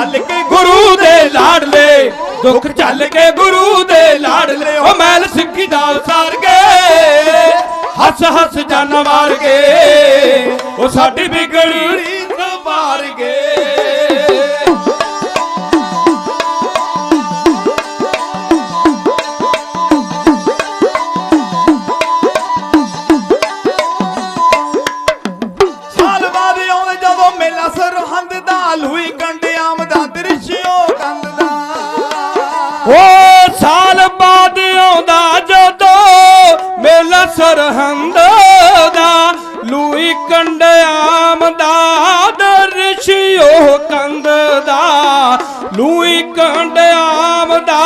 ਚੱਲ ਕੇ ਗੁਰੂ ਦੇ ਲਾਡਲੇ ਦੁੱਖ ਚੱਲ ਕੇ ਗੁਰੂ ਦੇ ਲਾਡਲੇ ਉਹ ਮੈਲ ਸਿੱਖੀ ਦਾ ਉਸਾਰ ਗਏ ਹੱਸ ਹੱਸ ਜਨ ਮਾਰ ਗਏ ਉਹ ਸਾਡੀ ਵਿਗੜੀ ਕੰਡਿਆਮ ਦਾ ਦਰਸ਼ਿਓ ਕੰਦ ਦਾ। ਲੂਈ ਕੰਡਿਆਮ ਦਾ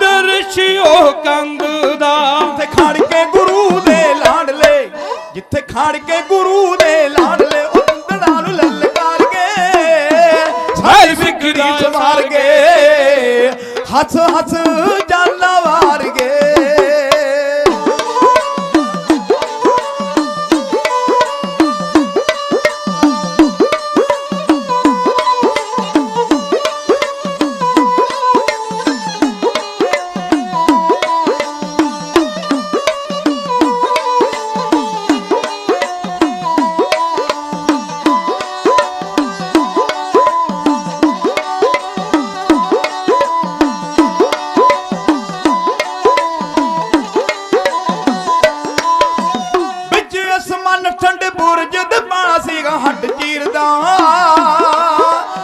ਦਰਸ਼ਿਓ ਕੰਦ ਦਾ। ਜਿੱਥੇ ਖੜ ਕੇ ਗੁਰੂ ਦੇ ਲਾਡਲੇ ਜਿੱਥੇ ਖੜ ਕੇ ਗੁਰੂ ਦੇ ਲਾਡਲੇ ਉਹ ਦੰਦੜਾ ਨੂੰ ਲਲਕਾਰ ਕੇ ਸਾਰੀ ਸਿੱਖੀ ਦਾ ਸਵਾਰ ਹੱਸ ਹੱਸ ਜਾਨਾ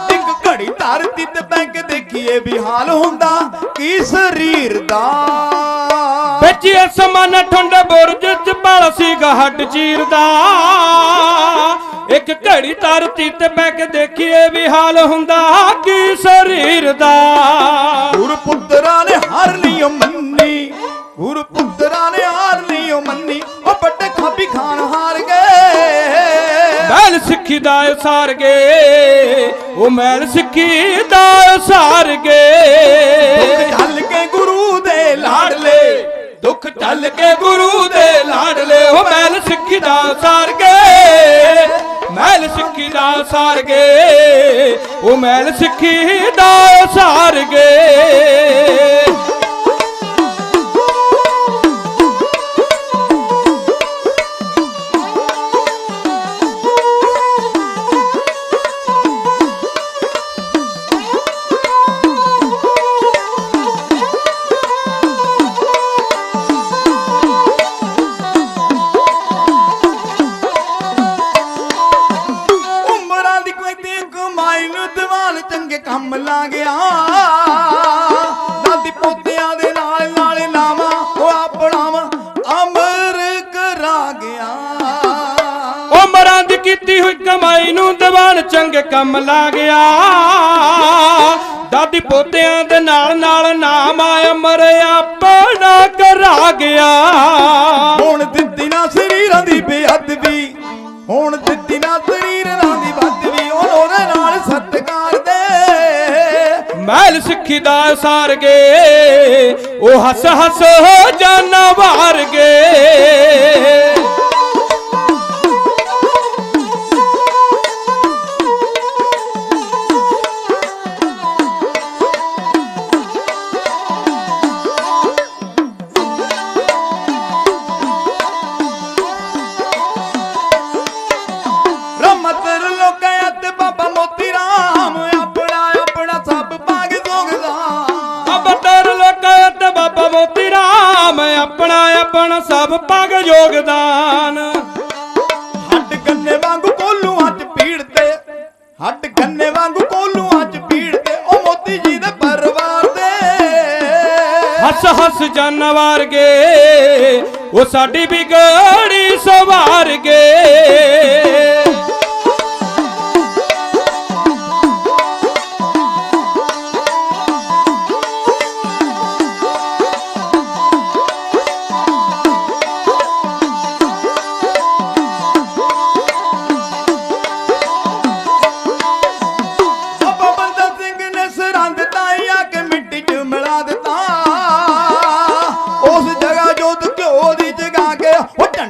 ਇੱਕ ਘੜੀ ਧਰਤੀ ਤੇ ਬੈਂਕ ਦੇਖੀਏ ਵੀ ਹਾਲ ਹੁੰਦਾ ਕੀ ਸਰੀਰ ਦਾ? ਵਿੱਚ ਅਸਮਾਨ ਠੰਡ ਬੁਰਜ ਚ ਬਲ ਸੀਗਾ ਹੱਡ ਚੀਰਦਾ ਇੱਕ ਘੜੀ ਧਰਤੀ ਤੇ ਬੈ ਕੇ ਦੇਖੀਏ ਵੀ ਹਾਲ ਹੁੰਦਾ ਕੀ ਸਰੀਰ ਦਾ? ਗੁਰ ਪੁੱਤਰਾਂ ਨੇ ਸਾਰ ਦਾ ਗਏ ਉਹ ਮੈਲ ਸਿੱਖੀ ਦਾ ਸਾਰ ਗਏ ਚੱਲ ਕੇ ਗੁਰੂ ਦੇ ਲਾਡਲੇ, ਦੁੱਖ ਚੱਲ ਕੇ ਗੁਰੂ ਦੇ ਲਾਡਲੇ, ਉਹ ਮੈਲ ਸਿੱਖੀ ਦਾ ਸਾਰ ਗਏ ਮੈਲ ਸਿੱਖੀ ਦਾ ਸਾਰ ਗਏ ਉਹ ਮੈਲ ਸਿੱਖੀ ਦਾ ਸਾਰ ਗਏ ਚੰਗੇ ਕੰਮ ਲਾ ਗਿਆ ਦਾਦੀ ਪੋਤਿਆਂ ਦੇ ਨਾਲ ਨਾਲ ਲਾਵਾ ਉਹ ਆਪਣਾ ਅਮਰ ਕਰਾ ਗਿਆ ਉਮਰਾਂ ਦੀ ਕੀਤੀ ਹੋਈ ਕਮਾਈ ਨੂੰ ਦੀਵਾਨ ਚੰਗੇ ਕੰਮ ਲਾ ਗਿਆ ਦਾਦੀ ਪੋਤਿਆਂ ਦੇ ਨਾਲ ਨਾਲ ਨਾਮ ਅਮਰ ਆਪਣਾ ਕਰਾ ਗਿਆ ਹੁਣ ਦਿੱਤੀ ਨਾ ਸਰੀਰਾਂ ਦੀ ਬੇਅਦਬੀ ਹੁਣ ਦਿੱਤੀ ਨਾ ਸਰੀਰਾਂ ਮਹਿਲ ਸਿੱਖੀ ਦਾ ਸਾਰ ਗਏ। ਉਹ ਹੱਸ ਹੱਸ ਜਾਨਾ ਸਭ ਪਗ ਯੋਗਦਾਨ। ਹੱਡ ਗੰਨੇ ਵਾਂਗੂ ਕੋਲੂ ਅੱਜ ਪੀੜ ਤੇ ਹੱਡ ਗੰਨੇ ਵਾਂਗੂ ਕੋਲੂ ਅੱਜ ਪੀੜ ਤੇ ਉਹ ਮੋਤੀ ਜੀ ਦੇ ਪਰਿਵਾਰ ਦੇ। ਹੱਸ ਹੱਸ ਜਾਨਾ ਵਾਰ ਗਏ ਉਹ ਸਾਡੀ ਵਿਗੜੀ ਸਵਾਰ ਗਏ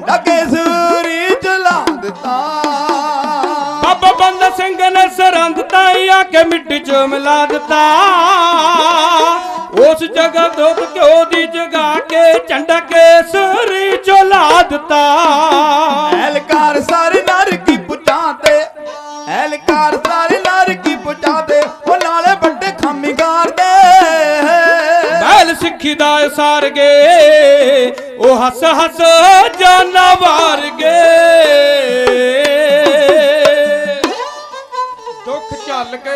ਲੱਗੇ ਸੂਰੀ ਜਲਾ ਦਿੱਤਾ। ਬਾਬਾ ਬੰਦਾ ਸਿੰਘ ਨੇ ਸਰੰਦ ਤਾਈ ਆ ਕੇ ਮਿੱਟੀ ਚ ਮਿਲਾ ਦਿੱਤਾ। ਉਸ ਜਗ੍ਹਾ ਦੁੱਧ ਘਿਓ ਦੀ ਜਗਾ ਕੇ ਝੰਡਾ ਕੇ ਸੂਰੀ ਚੋਲਾ ਦਿੱਤਾ। ਦਾ ਸਾਰ ਗਏ ਉਹ ਹੱਸ ਹੱਸ ਜਾਨਾ ਵਾਰ ਗਏ ਦੁੱਖ ਚੱਲ ਕੇ